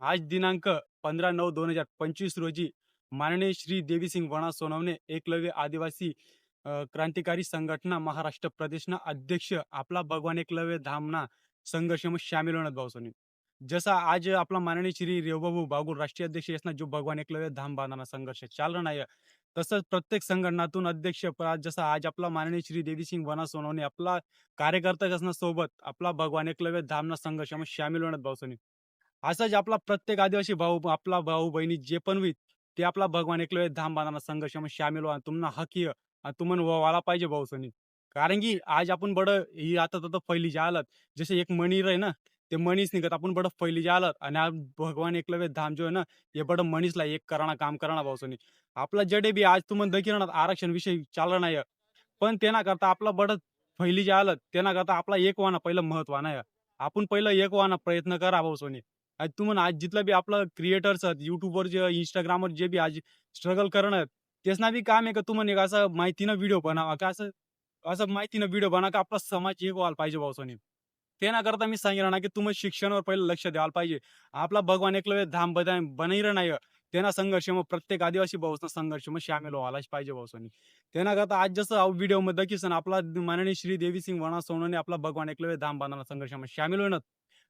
आज दिनांक पंधरा नऊ दोन हजार पंचवीस रोजी माननीय श्री देवीसिंग वणा सोनवणे एकलव्य आदिवासी क्रांतिकारी संघटना महाराष्ट्र प्रदेशना अध्यक्ष आपला भगवान एकलव्य धामना संघर्ष शामिल होण्यात भाऊ सोनी जसा आज आपला माननीय श्री रेवबाबू बागुल राष्ट्रीय अध्यक्ष असणार जो भगवान एकलव्य धाम बांधणार संघर्ष चालला नाही तसंच प्रत्येक संघटनातून अध्यक्ष जसा आज आपला माननीय श्री देवीसिंग वना सोनवणे आपला कार्यकर्ता असणार सोबत आपला भगवान एकलव्य धामना संघर्ष शामिल होण्यात भाऊ सोनी असाच आपला प्रत्येक आदिवासी भाऊ आपला भाऊ बहिणी जे पण होईल ते आपला भगवान एकलो धाम बांधाना संघर्ष शामिल व्हा. तुम्हाला हकीय आणि तुम्हाला व्हायला पाहिजे भाऊ सोनी. कारण की आज आपण बड ही आता तर फैली जे आलात जसे एक मणीर आहे ना ते मणीस निघत आपण बड फैली जे आलात आणि आज भगवान एकलव्य धाम जो आहे ना हे बड मणीसला एक कराना काम कराना भाऊ सोनी. आपला जडे बी आज तुम्हाला दखील आरक्षण विषयी चालला नाही. पण त्यांना करता आपला बड फैली जे आलं त्यांना करता आपला एक वाना पहिलं महत्त्व आहे आपण पहिलं एक वाना प्रयत्न करा भाऊ सोनी. आज तुम्हाला आज जिथलं बी आपलं क्रिएटर्स आहेत युट्यूबवर जे इंस्टाग्रामवर जे बी आज स्ट्रगल करणं तेच ना बी काम आहे का? तुम्हाला एक असं माहितीनं व्हिडिओ बनावा का? असं असं माहितीनं व्हिडिओ बनवा का? आपला समाज एक व्हायला पाहिजे भाऊ सोनी. ते ना करता मी सांगितलं ना की तुम्ही शिक्षणावर पहिलं लक्ष द्यायला पाहिजे. आपला भगवान एकलव्य धाम बदा बनैर नाही त्यांना संघर्ष मग प्रत्येक आदिवासी भाऊसना संघर्ष मग शामिल व्हायलाच पाहिजे भाऊ सोनी. त्यांना करता आज जसं व्हिडिओमध्ये दाखीसन आपला माननीय श्री देवी सिंग वणा सोनवणे आपला भगवान एकलव्य धाम बांधायला संघर्ष मग शामिल होणार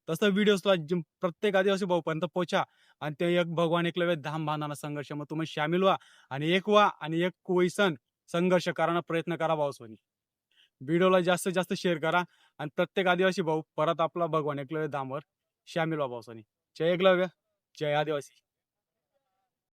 तसं व्हिडिओजला प्रत्येक आदिवासी भाऊपर्यंत पोचा आणि ते एक भगवान एकलव्य धाम बांधाना संघर्ष. मग तुम्ही सामील व्हा आणि एक व्हा आणि एक वैसन संघर्ष करायला प्रयत्न करा भाऊ सोनी. व्हिडिओला जास्तीत जास्त शेअर करा आणि प्रत्येक आदिवासी भाऊ परत आपला भगवान एकलव्य धामवर सामील व्हा भाऊ सोनी. जय एकलव्य जय आदिवासी.